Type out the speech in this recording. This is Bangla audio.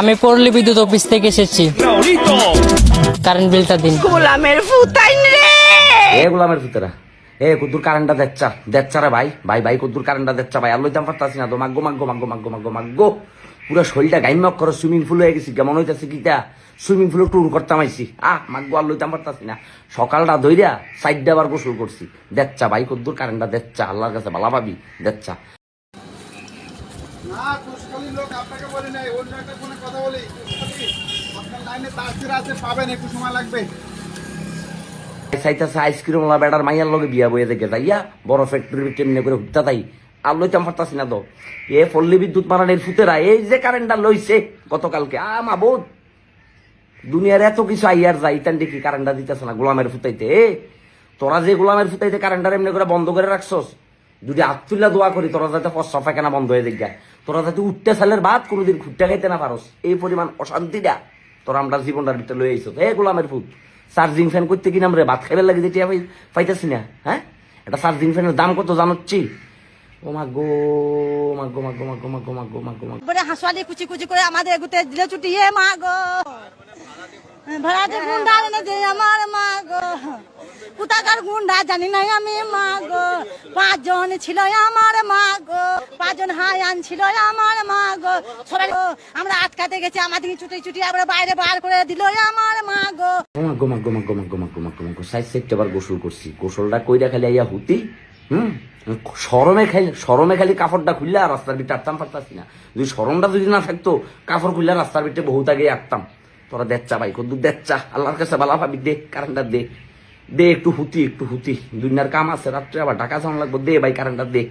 আমি পড়লি বিদ্যুৎ অফিস থেকে এসেছি। কারেন্ট বিলটা দিন। গোলামের ফুতাইন রে! এ গোলামের ভিতরে এ কুদ্দুর কারেন্টটা দেখছা দেখছা রে ভাই। ভাই ভাই কুদ্দুর কারেন্টটা দেখছা ভাই। আর লইতাম পারতাছি না তো। মাগ্গো মাগ্গো মাগ্গো মাগ্গো মাগ্গো মাগ্গো পুরো শরীরটা গাইমক করে সুইমিং পুল হয়ে গেছি। কেমন হইতাছে কিটা? সুইমিং পুলে টুর করতাম আইছি। আহ মাগ্গো আর লইতাম পারতাছি না। সকালটা ধইরা সাইডটা আবার গোসল করছি। দেখছা ভাই কুদ্দুর কারেন্টটা দেখছা আল্লাহর কাছে ভালা পাবি দেখছা বিয়া দেখে যাইয়া বড় তাই? আর এ পল্লী বিদ্যুৎ এই যে লইছে গতকালকে দুনিয়ার এত কিছু আইয়ার যাই তান দেখি কারেন্টটা দিতেছে না গোলামের ফুতাইতে। এ, তোরা যে গোলামের ফুতাইতে কারেন্টটা এমনি করে বন্ধ করে রাখছস? দুটি আত্মুল্লা দোয়া করি, তোরা যাতে পশ্চা পায়খানা বন্ধ হয়ে দেখ তোরা যাতে উঠতে সালের ভাত কোনোদিন খুঁটটা খাইতে না পারস। এই পরিমাণ অশান্তিটা তোরা আমরা জীবনটার ভিতরে লয়ে আইস। হে গোলামের ফুট চার্জিং ফ্যান করতে কিনা আমরা ভাত খাইবার লাগে যেটি আমি পাইতেছি না হ্যাঁ? এটা চার্জিং ফ্যানের দাম কত জানাচ্ছি? ও মা গো মা গো মা গো মা গো মা গো মা গো মা গো, মা বড় হাসওয়ালি কুচি কুচি করে আমাদের গুতে দিলে চুটি, হে মা গো। ভাড়াতে গুন্ডা এনে দে আমার মা গো। কোথাকার গুন্ডা জানি নাই আমি মা গো পাঁচজন ছিল আমার মা গো পাঁচজন হাই আনছিল আমার মা গো সবাই আমরা আটকাতে গেছি আমাদের ছুটি ছুটি আমরা বাইরে বার করে দিল আমার মা গো গোমা গোমা গোমা গোমা গোমা গোমা গোমা সাইজ সেট আবার গোসল করছি। গোসলটা কইরা খালি আইয়া হুতি, হুম? সরমে খাই সরমে খালি কাপড়টা খুললে আর রাস্তার ভিতরে আটতাম পারতাছি না। যদি সরমটা যদি না থাকতো, কাপড় খুললে, রাস্তার ভিতরে বহুত আগে আটতাম। তোরা দেখছা ভাই কদ্দু দেখছা আল্লাহর কাছে বালা ভাবি দে, কারেন্টটা দে। দে, একটু হুতি একটু হুতি। দুনিয়ার কাম আছে, রাত্রে আবার ঢাকা যাওয়া লাগবো। দে ভাই কারেন্টটা দে।